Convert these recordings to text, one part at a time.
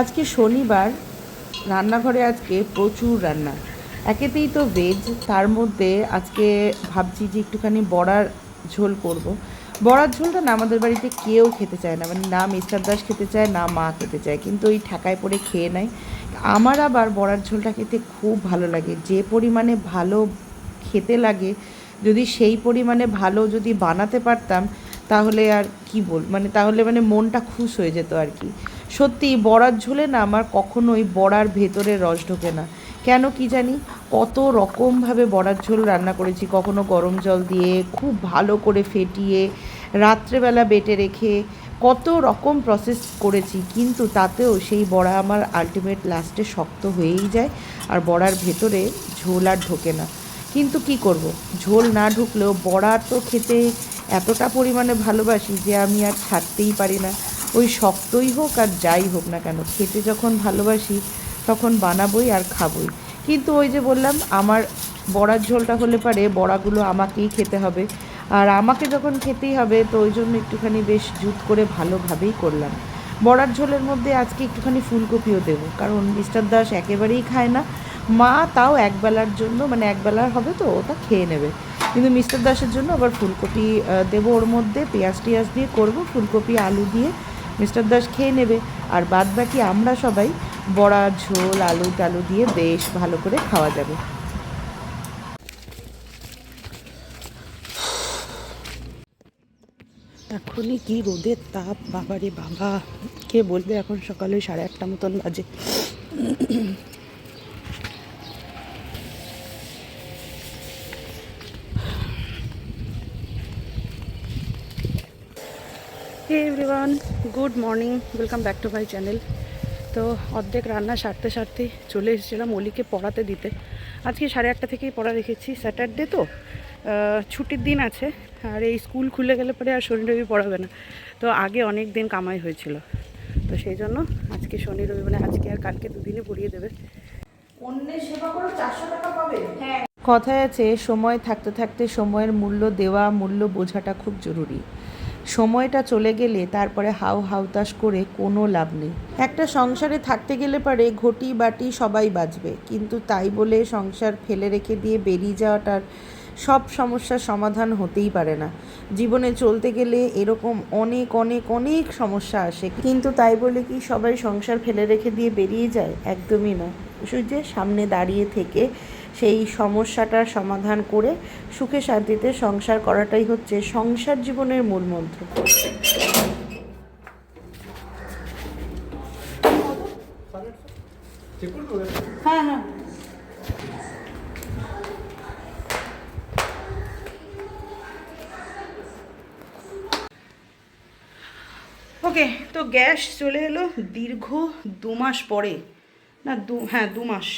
আজকে শনিবার, রান্নাঘরে আজকে প্রচুর রান্না। একেতেই তো ভেজ তার মধ্যে আজকে ভাবছি যে একটুখানি বড়ার ঝোল করব। বড়ার ঝোলটা না আমাদের বাড়িতে কেউ খেতে চায় না মানে না মিস্টার দাস খেতে চায়, না মা খেতে চায়, কিন্তু ওই ঠেকায় পড়ে খেয়ে নেয়। আমার আবার বড়ার ঝোলটা খেতে খুব ভালো লাগে, যে পরিমাণে ভালো খেতে লাগে, যদি সেই পরিমাণে ভালো যদি বানাতে পারতাম, তাহলে আর কি বল মানে তাহলে মানে মনটা খুশ হয়ে যেত আর কি। সত্যি বড়ার ঝোলে না আমার কখনোই বড়ার ভেতরে রস ঢোকে না। কেন কি জানি? কত রকমভাবে বড়ার ঝোল রান্না করেছি। কখনো গরম জল দিয়ে, খুব ভালো করে ফেটিয়ে, রাত্রেবেলা বেটে রেখে, কত রকম প্রসেস করেছি। কিন্তু তাতেও সেই বড়া আমার আলটিমেট লাস্টে শক্ত হয়েই যায় আর বড়ার ভেতরে ঝোল আর ঢোকে না। কিন্তু কি করব? ঝোল না ঢুকলেও বড়া তো খেতে এতটা পরিমাণে ভালোবাসি যে আমি আর ছাড়তেই পারি না। ওই শক্তই হোক আর যাই হোক না কেন, খেতে যখন ভালোবাসি তখন বানাবই আর খাবই। কিন্তু ওই যে বললাম, আমার বড়ার ঝোলটা হলে পারে, বড়াগুলো আমাকেই খেতে হবে। আর আমাকে যখন খেতেই হবে, তো ওই জন্য একটুখানি বেশ জুত করে ভালোভাবেই করলাম। বড়ার ঝোলের মধ্যে আজকে একটুখানি ফুলকপিও দেবো, কারণ মিস্টার দাস একেবারেই খায় না। মা তাও একবেলার জন্য মানে একবেলার হবে তো, ওটা খেয়ে নেবে। কিন্তু মিস্টার দাসের জন্য আবার ফুলকপি দেবো ওর মধ্যে, পেঁয়াজ টিয়াজ দিয়ে করব, ফুলকপি, আলু দিয়ে মিস্টার দাস খেয়ে নেবে। আর বাদ বাকি আমরা সবাই বড়া, ঝোল, আলু টালু দিয়ে বেশ ভালো করে খাওয়া যাবে। এখনই কি রোদের তাপ, বাবারে বাবা। কে বলবে এখন সকালে সাড়ে আটটা মতন বাজে। Hey everyone good morning welcome back to my channel তো অর্ধেক রান্না সারতে সারতে চলে এসেছিলাম অলিকে পড়াতে দিতে। আজকে সাড়ে আটটা থেকেই পড়া রেখেছি স্যাটারডে তো। ছুটির দিন আছে আর এই স্কুল খুলে গেলে পরে আর শনি রবি পড়াবে না। তো আগে অনেক দিন কামাই হয়েছিল। তো সেই জন্য আজকে শনি রবি মানে আজকে আর কালকে দুদিনে পড়িয়ে দেবে। অন্যের সেবা করো চারশো টাকা পাবে। হ্যাঁ। কথায় আছে সময় থাকতে থাকতে সময়ের মূল্য দেওয়া মূল্য বোঝাটা খুব জরুরি। সময়টা চলে গেলে তারপরে হাউ হাউতাস করে কোনো লাভ নেই। একটা সংসারে থাকতে গেলে পারে ঘটি বাটি সবাই বাজবে কিন্তু তাই বলে সংসার ফেলে রেখে দিয়ে বেরিয়ে যাওয়াটার সব সমস্যার সমাধান হতেই পারে না। জীবনে চলতে গেলে এরকম অনেক অনেক অনেক সমস্যা আসে, কিন্তু তাই বলে কি সবাই সংসার ফেলে রেখে দিয়ে বেরিয়ে যায়? একদমই না যে সামনে দাঁড়িয়ে থেকে সেই সমস্যাটার সমাধান করে সুখে শান্তিতে সংসার করাটাই হচ্ছে সংসার জীবনের মূল মন্ত্র। হ্যাঁ হ্যাঁ। ওকে, তো গ্যাস চলে এলো দীর্ঘ দু মাস পরে। না, দু হ্যাঁ দু মাস।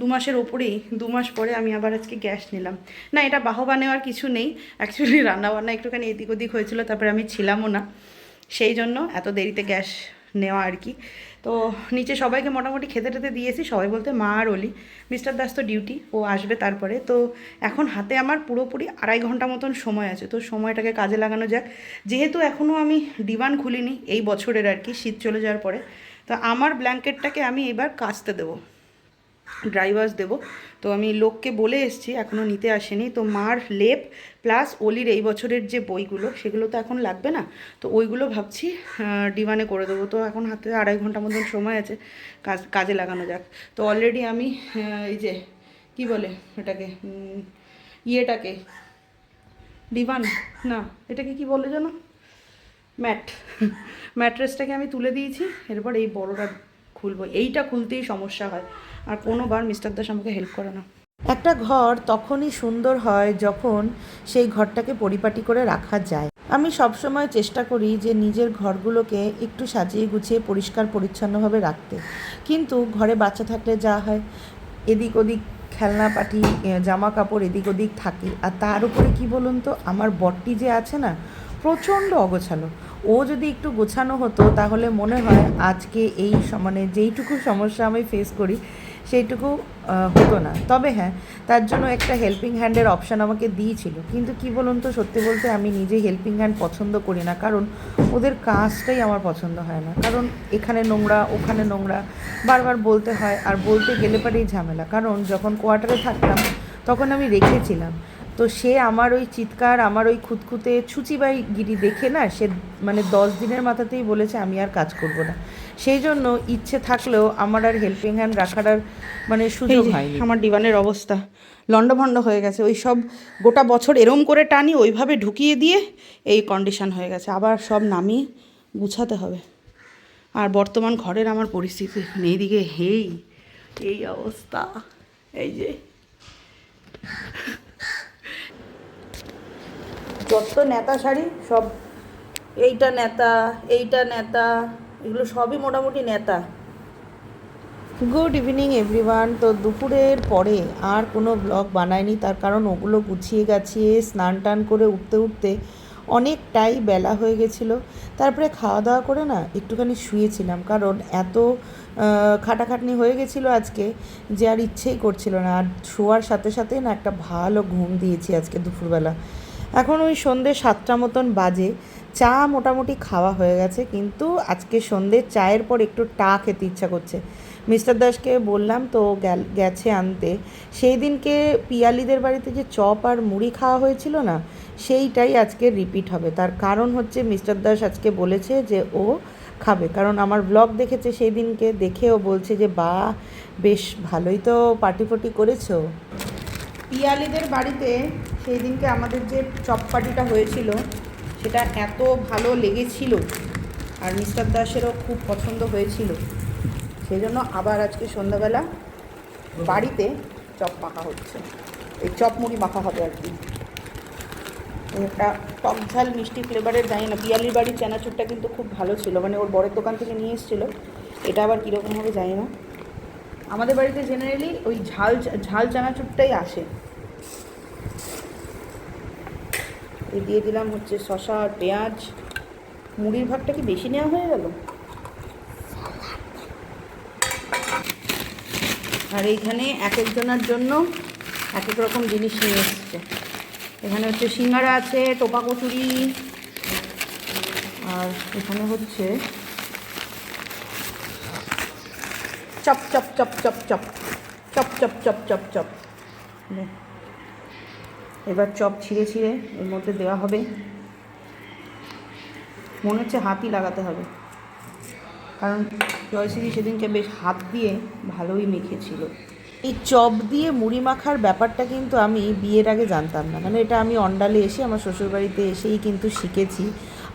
দু মাসের ওপরেই, দু মাস পরে আমি আবার আজকে গ্যাস নিলাম। না, এটা বাহবা নেওয়ার কিছু নেই। অ্যাকচুয়ালি রান্নাবান্না একটুখানি এদিক ওদিক হয়েছিল, তারপরে আমি ছিলামও না। সেই জন্য এত দেরিতে গ্যাস নেওয়া আর কি। তো নিচে সবাইকে মোটামুটি খেতে টেতে দিয়েছি, সবাই বলতে মা আর অলি। মিস্টার দাস তো ডিউটি, ও আসবে তারপরে। তো এখন হাতে আমার পুরোপুরি আড়াই ঘণ্টা মতন সময় আছে, তো সময়টাকে কাজে লাগানো যাক। যেহেতু এখনও আমি ডিমান্ড খুলিনি এই বছরের আর কি, শীত চলে যাওয়ার পরে। তো আমার ব্ল্যাঙ্কেটটাকে আমি এবার কাচতে দেবো। ড্রাইভার্স দেবো। তো আমি লোককে বলে এসেছি এখনও নিতে আসেনি। তো মার লেপ প্লাস অলির এই বছরের যে বইগুলো, সেগুলো তো এখন লাগবে না। তো ওইগুলো ভাবছি ডিমানে করে দেবো। তো এখন হাতে আড়াই ঘণ্টা মতন সময় আছে, কাজ, কাজে লাগানো যাক। তো অলরেডি আমি এই যে, কি বলে এটাকে ইয়েটাকে ডিভান না, এটাকে কি বলে যেন ম্যাট, ম্যাট্রেসটাকে আমি তুলে দিয়েছি। এরপর এই বড়টা খুলবো। এইটা খুলতেই সমস্যা হয়। আর কোনোবার মিস্টার দাস আমাকে হেল্প করে না। একটা ঘর তখনই সুন্দর হয় যখন সেই ঘরটাকে পরিপাটি করে রাখা যায়। আমি সবসময় চেষ্টা করি যে নিজের ঘরগুলোকে একটু সাজিয়ে গুছিয়ে পরিষ্কার পরিচ্ছন্নভাবে রাখতে। কিন্তু ঘরে বাচ্চা থাকলে যা হয়, এদিক ওদিক খেলনা পাটি জামা কাপড় এদিক ওদিক থাকে। আর তার উপরে কি বলুন তো, আমার বটটি যে আছে না, প্রচণ্ড অগোছালো। ও যদি একটু গোছানো হতো, তাহলে মনে হয় আজকে এই মানে যেইটুকু সমস্যা আমি ফেস করি সেইটুকু হতো না। তবে হ্যাঁ তার জন্য একটা হেল্পিং হ্যান্ডের অপশান আমাকে দিয়েছিল। কিন্তু কি বলুন তো, সত্যি বলতে আমি নিজে হেল্পিং হ্যান্ড পছন্দ করি না। কারণ ওদের কাজটাই আমার পছন্দ হয় না। কারণ এখানে নোংরা, ওখানে নোংরা, বারবার বলতে হয়। আর বলতে গেলে পারেই ঝামেলা। কারণ যখন কোয়ার্টারে থাকতাম, তখন আমি রেখেছিলাম। তো সে আমার ওই চিৎকার আমার ওই খুঁতখুঁতে ছুচিবাই গিরি দেখে না সে মানে দশ দিনের মাথাতেই বলেছে আমি আর কাজ করব না। সেই জন্য ইচ্ছে থাকলেও আমার আর হেল্পিং হ্যান্ড রাখার আর মানে সুযোগ যে হয়নি। আমার ডিবানের অবস্থা লণ্ডভণ্ড হয়ে গেছে। ওই সব গোটা বছর এরম করে টানি ওইভাবে ঢুকিয়ে দিয়ে এই কন্ডিশন হয়ে গেছে। আবার সব নামিয়ে গুছাতে হবে। আর বর্তমান ঘরের আমার পরিস্থিতি এইদিকে হেই এই অবস্থা এই যে। যত নেতা শাড়ি সব এইটা নেতা এইটা নেতা, এগুলো সবই মোটামুটি নেতা। গুড ইভিনিং এভরিওয়ান তো দুপুরের পরে আর কোনো ব্লগ বানায়নি তার কারণ ওগুলো গুছিয়ে গাছিয়ে, স্নান টান করে উঠতে উঠতে অনেকটাই বেলা হয়ে গেছিল। তারপরে খাওয়া দাওয়া করে না একটুখানি শুয়েছিলাম, কারণ এত খাটাখাটনি হয়ে গেছিল আজকে যে আর ইচ্ছেই করছিল না। আর শোয়ার সাথে সাথে না একটা ভালো ঘুম দিয়েছি আজকে দুপুরবেলা। এখন ওই সন্ধে সাতটা মতন বাজে। চা মোটামুটি খাওয়া হয়ে গেছে, কিন্তু আজকে সন্ধে চায়ের পর একটু টা খেতে ইচ্ছা করছে। মিস্টার দাসকে বললাম, তো গেছে আনতে। সেই দিনকে পিয়ালিদের বাড়িতে যে চপ আর মুড়ি খাওয়া হয়েছিল না, সেইটাই আজকে রিপিট হবে। তার কারণ হচ্ছে মিস্টার দাস আজকে বলেছে যে ও খাবে। কারণ আমার ব্লগ দেখেছে সেই দিনকে, দেখে ও বলছে যে বা বেশ ভালোই তো পার্টি ফার্টি করেছ। পিয়ালিদের বাড়িতে সেই দিনকে আমাদের যে চপপাটিটা হয়েছিল, সেটা এত ভালো লেগেছিল আর মিস্টার দাসেরও খুব পছন্দ হয়েছিল। সেই জন্য আবার আজকে সন্ধ্যাবেলা বাড়িতে চপ মাখা হচ্ছে। এই চপ মুড়ি মাখা হবে আর কি। একটা টক ঝাল মিষ্টি ফ্লেভারের জানি না, পিয়ালির বাড়ির চানাচুরটা কিন্তু খুব ভালো ছিল। মানে ওর বরের দোকান থেকে নিয়ে এসেছিল। এটা আবার কীরকম হবে জানি না। আমাদের বাড়িতে জেনারেলি ওই ঝাল ঝাল চানাচুরটাই আসে। এই দিয়ে দিলাম হচ্ছে শশা পেঁয়াজ। মুড়ির ভাগটা কি বেশি নেওয়া হয়ে গেল? আর এইখানে এক একজনের জন্য এক এক রকম জিনিস নিয়ে এসছে। এখানে হচ্ছে সিঙ্গারা আছে, টোপা কচুরি। আর এখানে হচ্ছে chop chop chop chop chop. Chop chop chop chop chop. এবার চপ ছিঁড়ে ছিঁড়ে এর মধ্যে দেওয়া হবে। মনে হচ্ছে হাতই লাগাতে হবে। কারণ জয়শ্রী সেদিনকে বেশ হাত দিয়ে ভালোই মেখেছিল। এই চপ দিয়ে মুড়ি মাখার ব্যাপারটা কিন্তু আমি বিয়ের আগে জানতাম না। মানে এটা আমি অন্ডালে এসে আমার শ্বশুরবাড়িতে এসেই কিন্তু শিখেছি।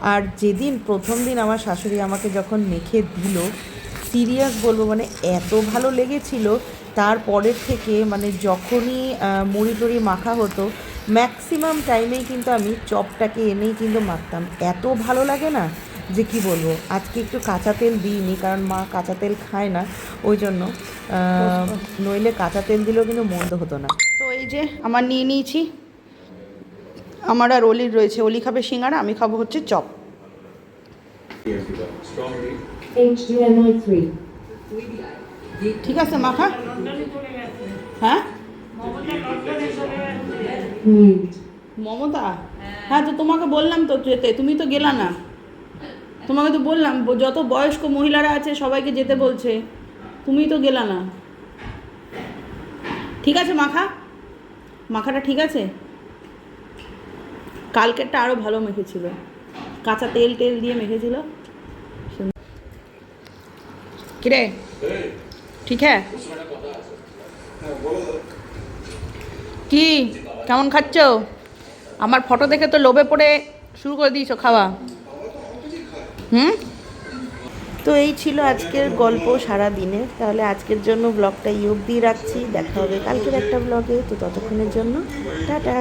আর যেদিন প্রথম দিন আমার শাশুড়ি আমাকে যখন মেখে দিল সিরিয়াস বলব মানে এত ভালো লেগেছিল। তারপরের থেকে মানে যখনই মুড়ি টুড়ি মাখা হতো ম্যাক্সিমাম টাইমেই কিন্তু আমি চপটাকে এনেই কিন্তু মাখতাম। এত ভালো লাগে না যে কি বলব, আজকে একটু কাঁচা তেল দিইনি, কারণ মা কাঁচা তেল খায় না, ওই জন্য নইলে কাঁচা তেল দিলেও কিন্তু মন্দ হতো না। তো এই যে আমার নিয়ে নিয়েছি, আমার আর অলির রয়েছে, অলি খাবে সিঙ্গারা, আমি খাব হচ্ছে চপ। HDMI 3. ঠিক আছে মাখা হ্যাঁ. মমতা? হ্যাঁ তো তোমাকে বললাম তো যেতে। তুমি তো গেলা না। তোমাকে তো বললাম যত বয়স্ক মহিলারা আছে সবাইকে যেতে বলছে। তুমি তো গেলা না। ঠিক আছে মাখা? মাখাটা ঠিক আছে? কালকেরটা আরও ভালো মেখেছিল। কাঁচা তেল টেল দিয়ে মেখেছিল। কিরে? ঠিক হ্যাঁ। কি? কেমন খাচ্ছ? আমার ফটো দেখে তো লোভে পড়ে শুরু করে দিয়েছ, খাওয়া। হুম? তো এই ছিল আজকের গল্প সারা দিনের। তাহলে আজকের জন্য ব্লগটা ইউব দিয়ে রাখছি। দেখা হবে কালকের একটা ব্লগে। তো ততক্ষণের জন্য, টাটা।